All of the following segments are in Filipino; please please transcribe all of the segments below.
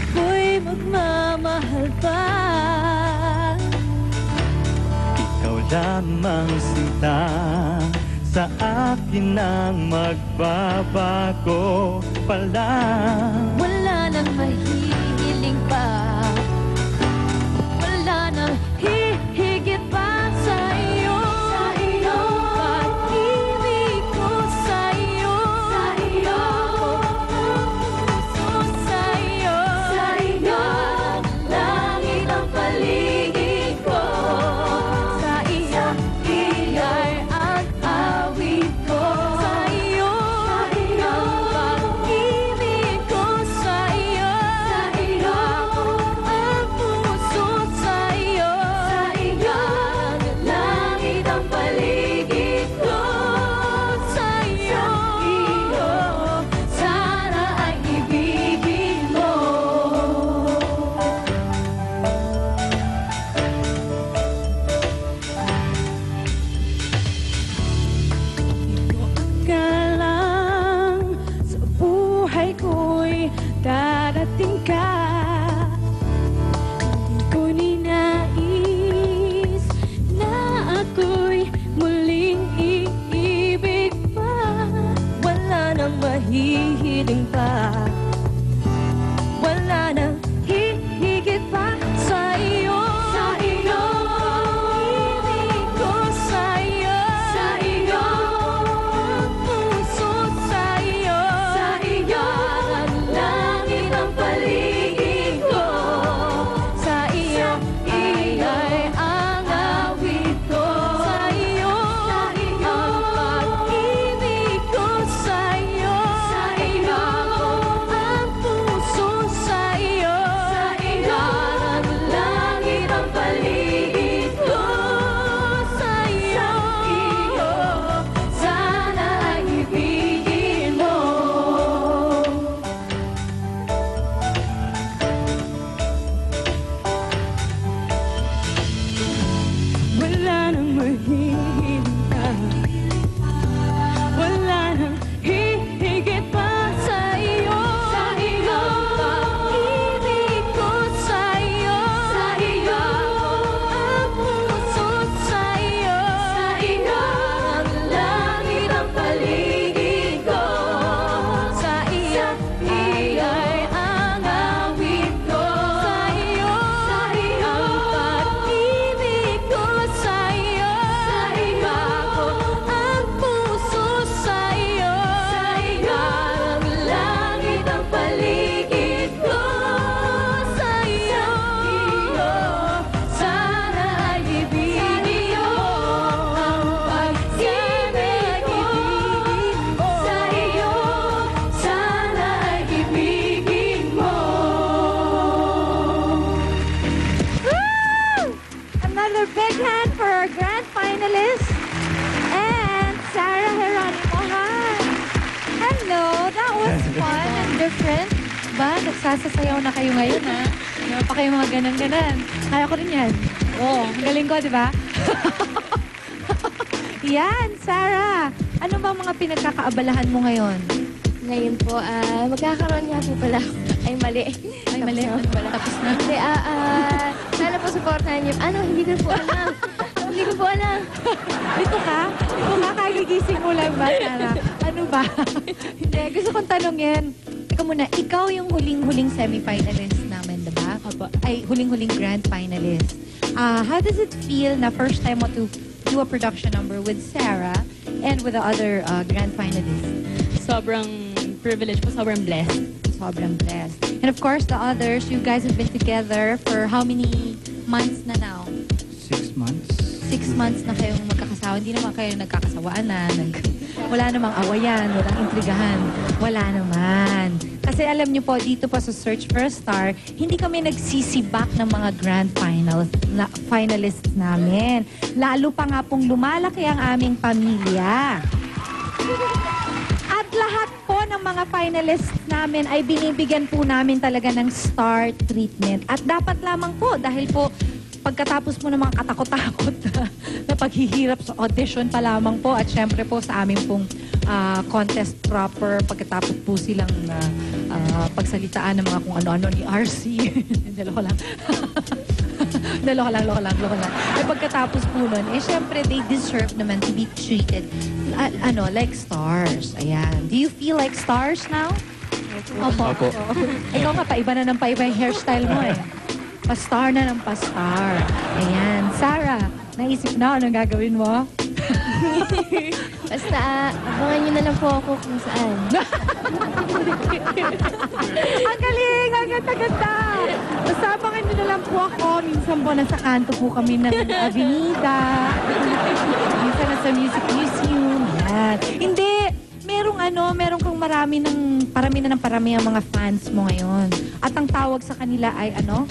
ako'y magmamahal pa. Ikaw lamang sinta sa akin ang magbabago pala. he hidden fire big hand for our grand finalist and Sarah Geronimo. Hi! Hello! That was fun and different. Ba, nagsasasayaw na kayo ngayon, ha? Meron pa kayo mga ganan-ganan. Kaya ko rin yan. Oo, ang galing ko, di ba? yan, Sarah! Ano ba mga pinagkakaabalahan mo ngayon? Ngayon po, ah, magkakaroon nga po pala ako. Ay, mali. Ay, mali. Tapos pala? Tapos na. Hindi, ah, ah, sana po supportahan niyo. Ano, hindi ko po alam. hindi ko po alam. Ito ka? Ito ka? Kagigising mo lang ba, Sarah? Ano ba? Hindi, gusto kong tanongin. Ikaw muna, ikaw yung huling-huling semi-finalist namin, diba? Ay, huling-huling grand finalist. Ah, how does it feel na first time mo to do a production number with Sarah and with the other uh, grand finalists? sobrang privilege po, sobrang blessed. Sobrang blessed. And of course, the others, you guys have been together for how many months na now? Six months Six months na kayong magkakasawa. Hindi naman kayo nagkakasawaan na. Nag, wala namang awayan, walang intrigahan. Wala naman. Kasi alam niyo po, dito po sa Search for a Star, hindi kami nagsisibak ng mga grand finals, na, finalists namin. Lalo pa nga pong lumalaki ang aming pamilya. At lahat po ng mga finalists namin ay binibigyan po namin talaga ng star treatment. At dapat lamang po dahil po pagkatapos mo ng mga katakot-takot na, paghihirap sa audition pa lamang po at syempre po sa aming pong ah, contest proper pagkatapos po silang ah, ah, pagsalitaan ng mga kung ano-ano ni RC. Naloko lang. Naloko lang, loko lang, loko lang. Eh, pagkatapos po nun, eh, syempre, they deserve naman to be treated, ah, ano, like stars. Ayan. Do you feel like stars now? Opo. Opo. Ikaw nga, paiba na ng paiba yung hairstyle mo eh. Pa-star na ng pa-star. Ayan. Sarah, naisip na anong gagawin mo? Basta, abangan nyo na lang po ako kung saan. ang galing! Ang ganda-ganda! Basta abangan nyo na lang po ako. Minsan po nasa kanto po kami ng Avenida. Minsan nasa Music Museum. Yan. Hindi! Merong ano, merong kang marami ng, parami na ng parami ang mga fans mo ngayon. At ang tawag sa kanila ay ano?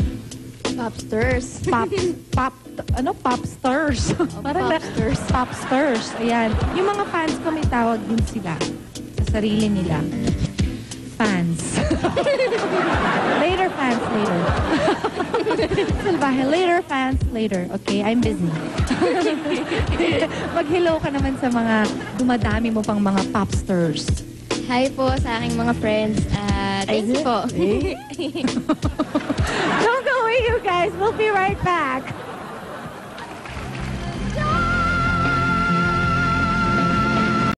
Popsters. pop, pop, ano, popsters. Parang na- popsters. popsters. Ayan. Yung mga fans ko may tawag din sila sa sarili nila. Fans. later fans, later. Salbahe, later fans, later. Okay, I'm busy. Mag-hello ka naman sa mga dumadami mo pang mga popsters. Hi po sa aking mga friends. Thank you. Don't go away, you guys. We'll be right back.